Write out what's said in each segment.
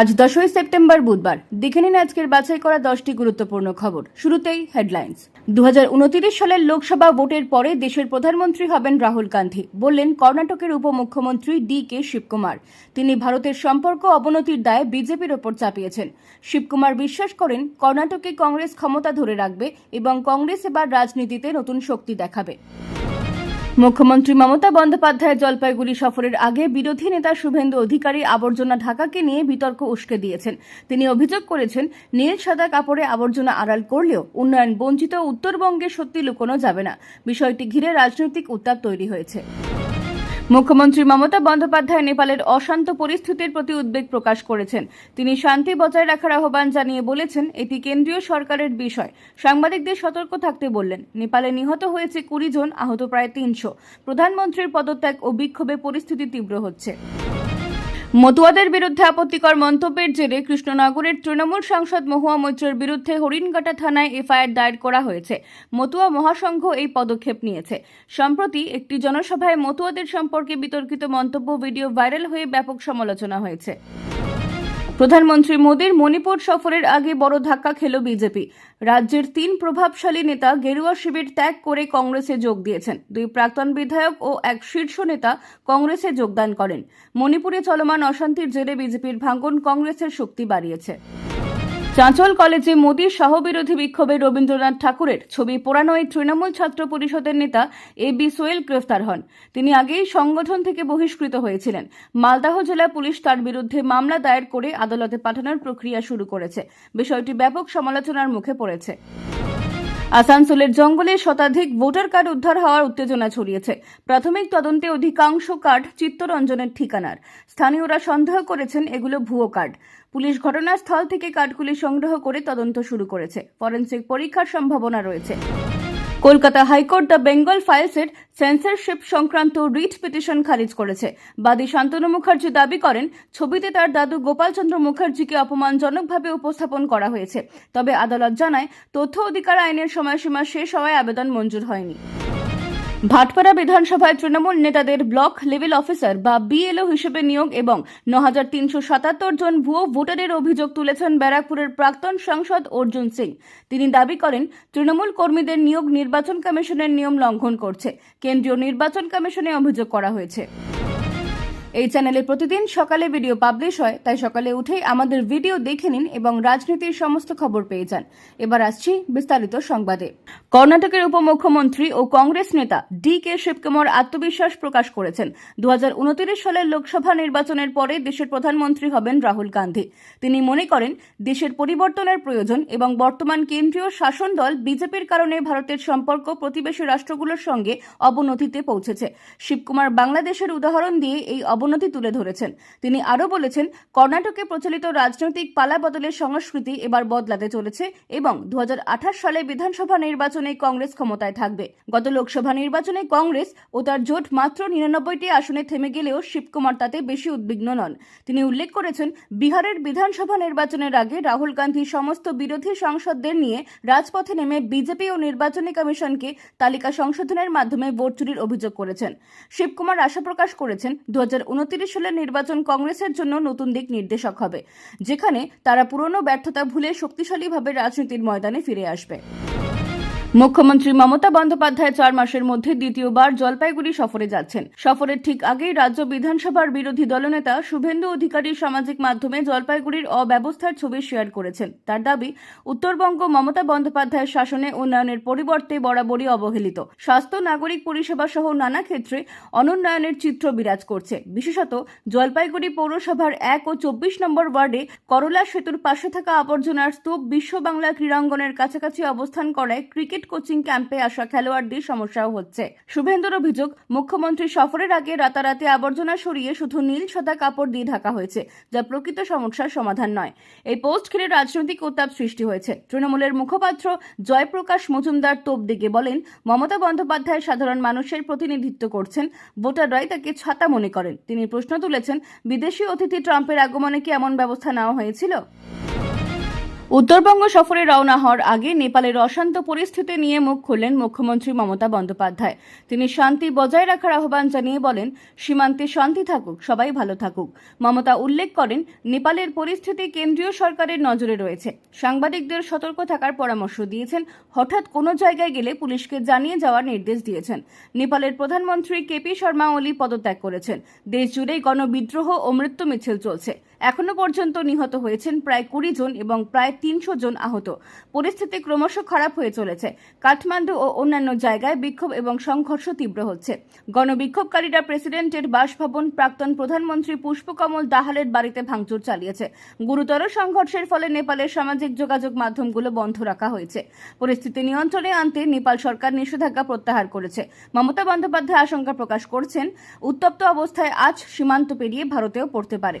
আজ দশই সেপ্টেম্বর বুধবার। দেখে নিন আজকের বাছাই করা দশটি গুরুত্বপূর্ণ খবর। শুরুতেই হেডলাইন্স দু হাজার উনত্রিশ সালের লোকসভা ভোটের পরে দেশের প্রধানমন্ত্রী হবেন রাহুল গান্ধী, বললেন কর্ণাটকের উপমুখ্যমন্ত্রী ডি কে শিবকুমার। তিনি ভারতের সম্পর্ক অবনতির দায়ে বিজেপির ওপর চাপিয়েছেন। শিবকুমার বিশ্বাস করেন কর্ণাটকে কংগ্রেস ক্ষমতা ধরে রাখবে এবং কংগ্রেস এবার রাজনীতিতে নতুন শক্তি দেখাবে। মুখ্যমন্ত্রী মমতা বন্দ্যোপাধ্যায় জলপাইগুড়ি সফরের আগে বিরোধী নেতা শুভেন্দু অধিকারী আবর্জনা ঢাকাকে নিয়ে বিতর্ক উস্কে দিয়েছেন। তিনি অভিযোগ করেছেন, নীল সাদা কাপড়ে আবর্জনা আড়াল করলেও উন্নয়ন বঞ্চিত উত্তরবঙ্গে সত্যি লুকোনো যাবে না। বিষয়টি ঘিরে রাজনৈতিক উত্তাপ তৈরি হয়েছে। মুখ্যমন্ত্রী মমতা বন্দ্যোপাধ্যায় নেপালের অশান্ত পরিস্থিতির প্রতি উদ্বেগ প্রকাশ করেছেন। তিনি শান্তি বজায় রাখার আহ্বান জানিয়ে বলেছেন, এটি কেন্দ্রীয় সরকারের বিষয়। সাংবাদিকদের সতর্ক থাকতে বললেন, নেপালে নিহত হয়েছে কুড়ি জন, আহত প্রায় তিনশো। প্রধানমন্ত্রীর পদত্যাগ ও বিক্ষোভে পরিস্থিতি তীব্র হচ্ছে। মতুয়াদের বিরুদ্ধে আপত্তিকর মন্তব্যের জেরে কৃষ্ণনগরের তৃণমূল সাংসদ মহুয়া মৈত্রের বিরুদ্ধে হরিণঘাটা থানায় এফআইআর দায়ের করা হয়েছে। মতুয়া মহাসংঘ এই পদক্ষেপ নিয়েছে। সম্প্রতি একটি জনসভায় মতুয়াদের সম্পর্কে বিতর্কিত মন্তব্য ভিডিও ভাইরাল হয়ে ব্যাপক সমালোচনা হয়েছে। প্রধানমন্ত্রী মোদীর মণিপুর সফরের আগে বড় ধাক্কা খেল বিজেপি। রাজ্যের তিন প্রভাবশালী নেতা গেরুয়া শিবির ত্যাগ করে কংগ্রেসে যোগ দিয়েছেন। দুই প্রাক্তন বিধায়ক ও এক শীর্ষ নেতা কংগ্রেসে যোগদান করেন। মণিপুরে চলমান অশান্তির জেরে বিজেপির ভাঙ্গন কংগ্রেসের শক্তি বাড়িয়েছে। চাঁচল কলেজে মোদীর সহবিরোধী বিক্ষোভে রবীন্দ্রনাথ ঠাকুরের ছবি পোড়ানো পোড়ানোয় তৃণমূল ছাত্র পরিষদের নেতা এ বি সোয়েল গ্রেফতার হন। তিনি আগেই সংগঠন থেকে বহিষ্কৃত হয়েছিলেন। মালদাহ জেলা পুলিশ তার বিরুদ্ধে মামলা দায়ের করে আদালতে পাঠানোর প্রক্রিয়া শুরু করেছে। বিষয়টি ব্যাপক সমালোচনার মুখে পড়েছে। আসানসোলের জঙ্গলে শতাধিক ভোটার কার্ড উদ্ধার হওয়ার উত্তেজনা ছড়িয়েছে। প্রাথমিক তদন্তে অধিকাংশ কার্ড চিত্তরঞ্জনের ঠিকানার। স্থানীয়রা সন্দেহ করেছেন এগুলো ভুয়ো কার্ড। পুলিশ ঘটনাস্থল থেকে কার্ডগুলি সংগ্রহ করে তদন্ত শুরু করেছে। ফরেন্সিক পরীক্ষার সম্ভাবনা রয়েছে। Kolkata high court the Bengal ফাইলসের censorship সংক্রান্ত রিট পিটিশন খারিজ করেছে। বাদী শান্তনু মুখার্জি দাবি করেন, ছবিতে তার দাদু গোপালচন্দ্র মুখার্জিকে অপমানজনকভাবে উপস্থাপন করা হয়েছে। তবে আদালত জানায়, তথ্য অধিকার আইনের সময়সীমা শেষ হওয়ায় আবেদন মঞ্জুর হয়নি। ভাটপাড়া বিধানসভায় তৃণমূল নেতাদের ব্লক লেভেল অফিসার বা বিএলও হিসেবে নিয়োগ এবং ন হাজার তিনশো সাতাত্তর জন ভুয়ো ভোটারের অভিযোগ তুলেছেন ব্যারাকপুরের প্রাক্তন সাংসদ অর্জুন সিং। তিনি দাবি করেন, তৃণমূল কর্মীদের নিয়োগ নির্বাচন কমিশনের নিয়ম লঙ্ঘন করছে। কেন্দ্রীয় নির্বাচন কমিশনে অভিযোগ করা হয়েছে। এই চ্যানেলে প্রতিদিন সকালে ভিডিও পাবলিশ হয়, তাই সকালে উঠেই আমাদের ভিডিও দেখে নিন এবং রাজনীতির সমস্ত খবর পেয়ে যান। এবার আসছি বিস্তারিত সংবাদে। কর্ণাটকের উপমুখ্যমন্ত্রী ও কংগ্রেস নেতা ডি কে শিবকুমার আত্মবিশ্বাস প্রকাশ করেছেন। দু সালের লোকসভা নির্বাচনের পরে দেশের প্রধানমন্ত্রী হবেন রাহুল গান্ধী। তিনি মনে করেন, দেশের পরিবর্তনের প্রয়োজন এবং বর্তমান কেন্দ্রীয় শাসন দল বিজেপির কারণে ভারতের সম্পর্ক প্রতিবেশী রাষ্ট্রগুলোর সঙ্গে অবনতিতে পৌঁছেছে। শিবকুমার বাংলাদেশের উদাহরণ দিয়ে এই অবনতি তুলে ধরেছেন। তিনি আরও বলেছেন, কর্ণাটকে প্রচলিত রাজনৈতিক পালাবদলের সংস্কৃতি এবার বদলাতে চলেছে এবং দুহাজার আঠাশ সালে বিধানসভা নির্বাচনে কংগ্রেস ক্ষমতায় থাকবে। গত লোকসভা নির্বাচনে কংগ্রেস ও তার জোট মাত্র নিরানব্বইটি আসনে থেমে গেলেও শিবকুমার তাতে বেশি উদ্বিগ্ন নন। তিনি উল্লেখ করেছেন, বিহারের বিধানসভা নির্বাচনের আগে রাহুল গান্ধী সমস্ত বিরোধী সাংসদদের নিয়ে রাজপথে নেমে বিজেপি ও নির্বাচনী কমিশনকে তালিকা সংশোধনের মাধ্যমে ভোট চুরির অভিযোগ করেছেন। শিবকুমার আশা প্রকাশ করেছেন দু সালের নির্বাচন কংগ্রেসের জন্য নতুন দিক নির্দেশক হবে, যেখানে তারা পুরনো ব্যর্থতা ভুলে শক্তিশালীভাবে রাজনীতির ময়দানে ফিরে আসবে। মুখ্যমন্ত্রী মমতা বন্দ্যোপাধ্যায় চার মাসের মধ্যে দ্বিতীয়বার জলপাইগুড়ি সফরে যাচ্ছেন। সফরের ঠিক আগেই রাজ্য বিধানসভার বিরোধী দলনেতা শুভেন্দু অধিকারী সামাজিক মাধ্যমে জলপাইগুড়ির অব্যবস্থার ছবি শেয়ার করেছেন। তার দাবি, উত্তরবঙ্গ মমতা বন্দ্যোপাধ্যায়ের শাসনে উন্নয়নের পরিবর্তে বরাবরই অবহেলিত। স্বাস্থ্য, নাগরিক পরিষেবা সহ নানা ক্ষেত্রে অনুন্নয়নের চিত্র বিরাজ করছে। বিশেষত জলপাইগুড়ি পৌরসভার এক ও চব্বিশ নম্বর ওয়ার্ডে করলা সেতুর পাশে থাকা আবর্জনার স্তূপ বিশ্ব বাংলা ক্রীড়াঙ্গনের কাছাকাছি অবস্থান করায় ক্রিকেট কোচিং ক্যাম্পে আসা খেলোয়াড়দের সমস্যাও হচ্ছে। শুভেন্দুর অভিযোগ, মুখ্যমন্ত্রী সফরের আগে রাতারাতি আবর্জনা সরিয়ে শুধু নীল সাদা কাপড় দিয়ে ঢাকা হয়েছে, যা প্রকৃত সমস্যার সমাধান নয়। এই পোস্ট ঘিরে রাজনৈতিক উত্তাপ সৃষ্টি হয়েছে। তৃণমূলের মুখপাত্র জয়প্রকাশ মজুমদার তোপ দিকে বলেন, মমতা বন্দ্যোপাধ্যায় সাধারণ মানুষের প্রতিনিধিত্ব করছেন, ভোটাররাই তাকে ছাতা মনে করেন। তিনি প্রশ্ন তুলেছেন, বিদেশি অতিথি ট্রাম্পের আগমনে কি এমন ব্যবস্থা নেওয়া হয়েছিল? উত্তরবঙ্গ সফরে রওনা হওয়ার আগে নেপালের অশান্ত পরিস্থিতি নিয়ে মুখ খুললেন মুখ্যমন্ত্রী মমতা বন্দ্যোপাধ্যায়। তিনি শান্তি বজায় রাখার আহ্বান জানিয়ে বলেন, সীমান্তে শান্তি থাকুক, সবাই ভালো থাকুক। মমতা উল্লেখ করেন, নেপালের পরিস্থিতি কেন্দ্রীয় সরকারের নজরে রয়েছে। সাংবাদিকদের সতর্ক থাকার পরামর্শ দিয়েছেন, হঠাৎ কোনো জায়গায় গেলে পুলিশকে জানিয়ে যাওয়ার নির্দেশ দিয়েছেন। নেপালের প্রধানমন্ত্রী কেপি শর্মা ওলি পদত্যাগ করেছেন। দেশ জুড়েই গণবিদ্রোহ ও মৃত্যু মিছিল চলছে। এখনও পর্যন্ত নিহত হয়েছেন প্রায় কুড়ি জন এবং প্রায় তিনশো জন আহত। পরিস্থিতি ক্রমশ খারাপ হয়ে চলেছে। কাঠমান্ডু ও অন্যান্য জায়গায় বিক্ষোভ এবং সংঘর্ষ তীব্র হচ্ছে। গণবিক্ষোভকারীরা প্রেসিডেন্টের বাসভবন প্রাক্তন প্রধানমন্ত্রী পুষ্পকমল দাহালের বাড়িতে ভাঙচুর চালিয়েছে। গুরুতর সংঘর্ষের ফলে নেপালের সামাজিক যোগাযোগ মাধ্যমগুলো বন্ধ রাখা হয়েছে। পরিস্থিতি নিয়ন্ত্রণে আনতে নেপাল সরকার নিষেধাজ্ঞা প্রত্যাহার করেছে। মমতা বন্দ্যোপাধ্যায় আশঙ্কা প্রকাশ করছেন, উত্তপ্ত অবস্থায় আজ সীমান্ত পেরিয়ে ভারতেও পড়তে পারে।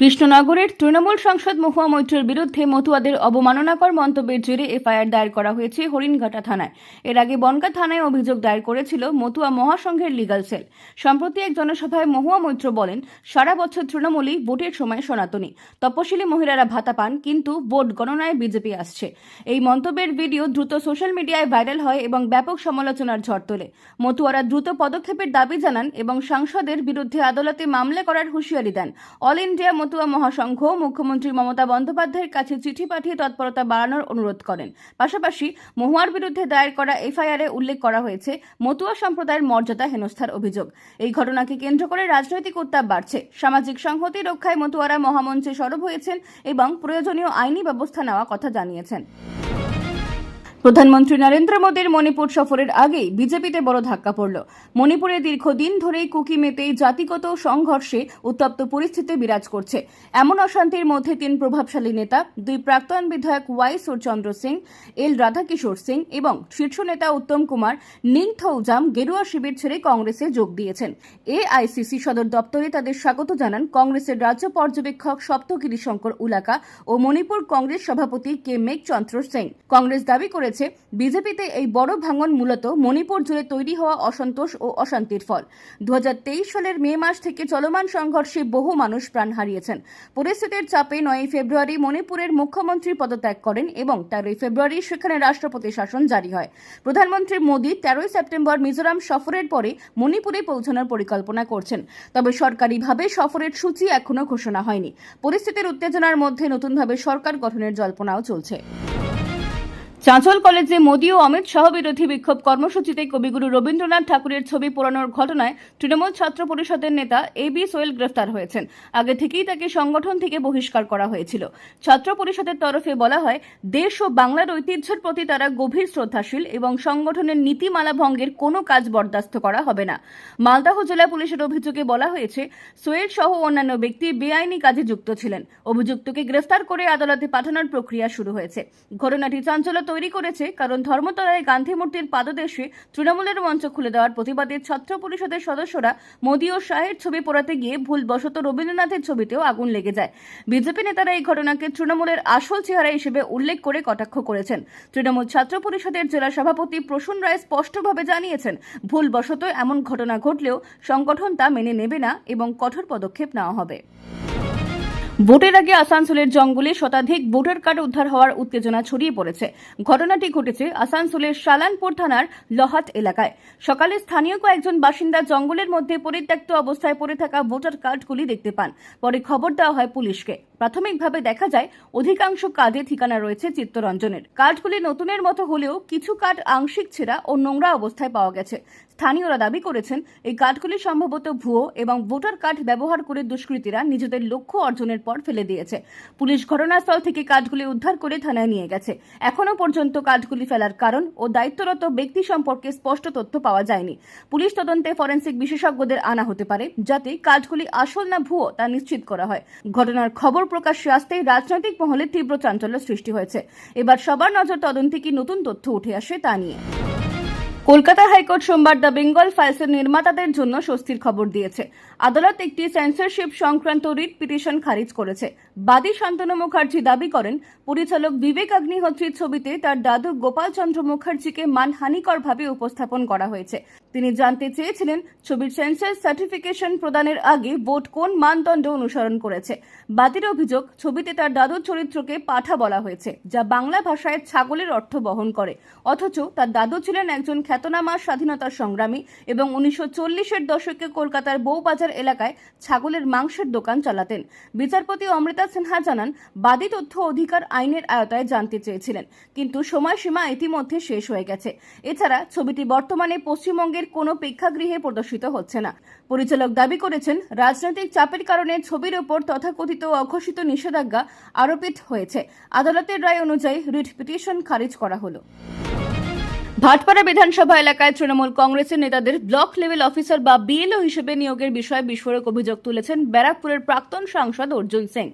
কৃষ্ণনগরের তৃণমূল সাংসদ মহুয়া মৈত্রের বিরুদ্ধে মতুয়াদের অবমাননাকর মন্তব্যের জেরে এফআইআর দায়ের করা হয়েছে হরিণঘাটা থানায়। এর আগে বনগা থানায় অভিযোগ দায়ের করেছিল মতুয়া মহাসংঘের লিগাল সেল। সম্প্রতি এক জনসভায় মহুয়া মৈত্র বলেন, সারা বছর তৃণমূলই ভোটের সময় সনাতনী। তপশিলি মহিলারা ভাতা পান, কিন্তু ভোট গণনায় বিজেপি আসছে। এই মন্তব্যের ভিডিও দ্রুত সোশ্যাল মিডিয়ায় ভাইরাল হয় এবং ব্যাপক সমালোচনার ঝড় তোলে। মতুয়ারা দ্রুত পদক্ষেপের দাবি জানান এবং সাংসদের বিরুদ্ধে আদালতে মামলা করার হুঁশিয়ারি দেন। অল ইন্ডিয়া মতুয়া মহাসংঘ মুখ্যমন্ত্রী মমতা বন্দ্যোপাধ্যায়ের কাছে চিঠি পাঠিয়ে তৎপরতা বাড়ানোর অনুরোধ করেন। পাশাপাশি মহুয়ার বিরুদ্ধে দায়ের করা এফআইআরে উল্লেখ করা হয়েছে মতুয়া সম্প্রদায়ের মর্যাদা হেনস্থার অভিযোগ। এই ঘটনাকে কেন্দ্র করে রাজনৈতিক উত্তাপ বাড়ছে। সামাজিক সংহতি রক্ষায় মতুয়ারা মহামঞ্চে সরব হয়েছেন এবং প্রয়োজনীয় আইনি ব্যবস্থা নেওয়া কথা জানিয়েছেন। প্রধানমন্ত্রী নরেন্দ্র মোদীর মণিপুর সফরের আগেই বিজেপিতে বড় ধাক্কা পড়ল। মণিপুরে দীর্ঘদিন ধরেই কুকিমেতেই জাতিগত সংঘর্ষে উত্তপ্ত পরিস্থিতি বিরাজ করছে। এমন অশান্তির মধ্যে তিন প্রভাবশালী নেতা, দুই প্রাক্তন বিধায়ক ওয়াই সুরচন্দ্র সিং, এল রাধাকিশোর সিং এবং শীর্ষ নেতা উত্তম কুমার নিংথৌজাম গেরুয়া শিবির ছেড়ে কংগ্রেসে যোগ দিয়েছেন। এআইসিসি সদর দপ্তরে তাদের স্বাগত জানান কংগ্রেসের রাজ্য পর্যবেক্ষক সপ্তগিরি শঙ্কর উলাকা ও মণিপুর কংগ্রেস সভাপতি কে মেঘচন্দ্র সিং। কংগ্রেস দাবি করেছে বিজেপিতে এই বড় ভাঙন মূলত মণিপুর জুড়ে তৈরি হওয়া অসন্তোষ ও অশান্তির ফল। দু হাজার তেইশ সালের মে মাস থেকে চলমান সংঘর্ষে বহু মানুষ প্রাণ হারিয়েছেন। পরিস্থিতির চাপে নয়ই ফেব্রুয়ারি মণিপুরের মুখ্যমন্ত্রী পদত্যাগ করেন এবং তেরোই ফেব্রুয়ারি সেখানে রাষ্ট্রপতি শাসন জারি হয়। প্রধানমন্ত্রী মোদী তেরোই সেপ্টেম্বর মিজোরাম সফরের পরে মণিপুরে পৌঁছানোর পরিকল্পনা করছেন। তবে সরকারিভাবে সফরের সূচি এখনও ঘোষণা হয়নি। পরিস্থিতির উত্তেজনার মধ্যে নতুনভাবে সরকার গঠনের জল্পনাও চলছে। চাঁচল কলেজে মোদী ও অমিত শাহ বিরোধী বিক্ষোভ কর্মসূচিতে কবিগুরু রবীন্দ্রনাথ ঠাকুরের ছবি পোড়ানোর ঘটনায় তৃণমূল ছাত্র পরিষদের নেতা এ বি সোয়েল গ্রেফতার হয়েছেন। আগে থেকেই তাকে সংগঠন থেকে বহিষ্কার করা হয়েছিল। ছাত্র পরিষদের তরফে বলা হয়, দেশ ও বাংলার ঐতিহ্যের প্রতি তারা গভীর শ্রদ্ধাশীল এবং সংগঠনের নীতিমালা ভঙ্গের কোনো কাজ বরদাস্ত করা হবে না। মালদাহ জেলা পুলিশের অভিযোগে বলা হয়েছে সোয়েল সহ অন্যান্য ব্যক্তি বেআইনি কাজে যুক্ত ছিলেন। অভিযুক্তকে গ্রেফতার করে আদালতে পাঠানোর প্রক্রিয়া শুরু হয়েছে। ঘটনাটি চাঞ্চল্য তৈরি করেছে কারণ ধর্মতলায় গান্ধী মূর্তির পাদদেশে তৃণমূলের মঞ্চ খুলে দেওয়ার প্রতিবাদে ছাত্র পরিষদের সদস্যরা মোদী ও শাহের ছবি পোড়াতে গিয়ে ভুলবশত রবীন্দ্রনাথের ছবিতেও আগুন লেগে যায়। বিজেপি নেতারা এই ঘটনাকে তৃণমূলের আসল চেহারা হিসেবে উল্লেখ করে কটাক্ষ করেছেন। তৃণমূল ছাত্র পরিষদের জেলা সভাপতি প্রসূন রায় স্পষ্টভাবে জানিয়েছেন, ভুলবশত এমন ঘটনা ঘটলেও সংগঠন তা মেনে নেবে না এবং কঠোর পদক্ষেপ নেওয়া হবে। ভোটের আগে আসানসোলের জঙ্গলে শতাধিক ভোটার কার্ড উদ্ধার হওয়ার উত্তেজনা ছড়িয়ে পড়েছে। ঘটনাটি ঘটেছে আসানসোলের শালানপুর থানার লহাট এলাকায়। সকালে স্থানীয় কয়েকজন বাসিন্দা জঙ্গলের মধ্যে পরিত্যক্ত অবস্থায় পড়ে থাকা ভোটার কার্ডগুলি দেখতে পান। পরে খবর দেওয়া হয় পুলিশকে। প্রাথমিকভাবে দেখা যায় অধিকাংশ কার্ডে ঠিকানা রয়েছে চিত্তরঞ্জনের। কার্ডগুলি নতুনের মতো হলেও কিছু কার্ড আংশিক ছেঁড়া ও নোংরা অবস্থায় পাওয়া গেছে। স্থানীয়রা দাবি করেছেন, এই কার্ডগুলি সম্ভবত ভুয়ো এবং ভোটার কার্ড ব্যবহার করে দুষ্কৃতীরা নিজেদের লক্ষ্য অর্জনের পর ফেলে দিয়েছে। পুলিশ ঘটনাস্থল থেকে কার্ডগুলি উদ্ধার করে থানায় নিয়ে গেছে। এখনও পর্যন্ত কার্ডগুলি ফেলার কারণ ও দায়িত্বরত ব্যক্তি সম্পর্কে স্পষ্ট তথ্য পাওয়া যায়নি। পুলিশ তদন্তে ফরেন্সিক বিশেষজ্ঞদের আনা হতে পারে, যাতে কার্ডগুলি আসল না ভুয়ো তা নিশ্চিত করা হয়। ঘটনার খবর প্রকাশ্যে আসতেই রাজনৈতিক মহলে তীব্র চাঞ্চল্য সৃষ্টি হয়েছে। এবার সবার নজর তদন্তে কি নতুন তথ্য উঠে আসে তা নিয়ে। কলকাতা হাইকোর্ট সোমবার দ্য বেঙ্গল ফাইলসের নির্মাতাদের জন্য স্বস্তির খবর দিয়েছে। আদালত একটি সেন্সরশিপ সংক্রান্ত রিট পিটিশন খারিজ করেছে। বাদী শান্তনু মুখার্জি দাবি করেন, পরিচালক বিবেক অগ্নিহোত্রীর ছবিতে তার দাদু গোপাল চন্দ্র মুখার্জিকে মানহানিকরভাবে উপস্থাপন করা হয়েছে। তিনি জানতে চেয়েছিলেন ছবির সেন্সার সার্টিফিকেশন প্রদানের আগে বোর্ড কোন মানদণ্ড অনুসরণ করেছে। বাদীর অভিযোগ, ছবিতে তার দাদুর চরিত্রকে পাঠা বলা হয়েছে, যা বাংলা ভাষায় ছাগলের অর্থ বহন করে। অথচ তার দাদু ছিলেন একজন খ্যাতনামা স্বাধীনতা সংগ্রামী এবং উনিশশো চল্লিশের দশকে কলকাতার বউবাজার এলাকায় ছাগলের মাংসের দোকান চালাতেন। বিচারপতি অমৃতা সিনহা জানান, বাদী তথ্য অধিকার আইনের আয়তায় জানতে চেয়েছিলেন, কিন্তু সময়সীমা ইতিমধ্যে শেষ হয়ে গেছে। এছাড়া ছবিটি বর্তমানে পশ্চিমবঙ্গের কোনো প্রেক্ষাগৃহে প্রদর্শিত হচ্ছে না। পরিচালক দাবি করেছেন, রাজনৈতিক চাপের কারণে ছবির ওপর তথাকথিত অঘোষিত নিষেধাজ্ঞা আরোপিত হয়েছে। আদালতের রায় অনুযায়ী রিট পিটিশন খারিজ করা হলো। ভাটপাড়া বিধানসভা এলাকায় তৃণমূল কংগ্রেসের নেতাদের ব্লক লেভেল অফিসার বা বিএলও হিসেবে নিয়োগের বিষয়ে বিস্ফোরক অভিযোগ তুলেছেন ব্যারাকপুরের প্রাক্তন সাংসদ অর্জুন সিং।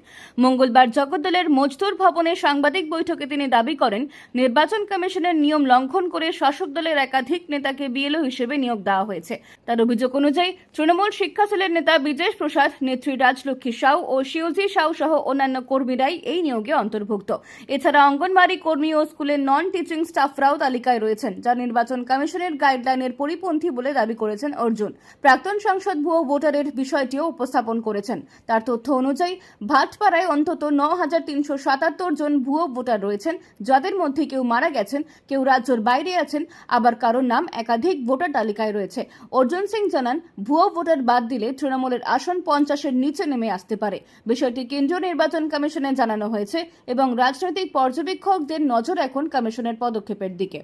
মঙ্গলবার জগদ্দলের মজদুর ভবনে সাংবাদিক বৈঠকে তিনি দাবি করেন, নির্বাচন কমিশনের নিয়ম লঙ্ঘন করে শাসক দলের একাধিক নেতাকে বিএলও হিসেবে নিয়োগ দেওয়া হয়েছে। তার অভিযোগ অনুযায়ী, তৃণমূল শিক্ষা সেলের নেতা বিজেশ প্রসাদ, নেত্রী রাজলক্ষ্মী সাউ ও শিওজি সাউ সহ অন্যান্য কর্মীরাই এই নিয়োগে অন্তর্ভুক্ত। এছাড়া অঙ্গনবাড়ি কর্মী ও স্কুলের নন টিচিং স্টাফরাও তালিকায় রয়েছেন। যা নির্বাচন কমিশনের গাইডলাইনের পরিপন্থী বলে দাবি করেছেন অর্জুন। প্রাক্তন সংসদ ভুয়ো ভোটারের বিষয়টিও উপস্থাপন করেছেন। তার তথ্য অনুযায়ী, ভাটপাড়ায় অন্তত ন হাজার তিনশো সাতাত্তর জন ভুয়ো ভোটার রয়েছেন, যাদের মধ্যে কেউ মারা গেছেন, কেউ রাজ্যের বাইরে আছেন, আবার কারোর নাম একাধিক ভোটার তালিকায় রয়েছে। অর্জুন সিং জানান, ভুয়ো ভোটার বাদ দিলে তৃণমূলের আসন পঞ্চাশের নিচে নেমে আসতে পারে। বিষয়টি কেন্দ্রীয় নির্বাচন কমিশনে জানানো হয়েছে এবং রাজনৈতিক পর্যবেক্ষকদের নজর এখন কমিশনের পদক্ষেপের দিকে।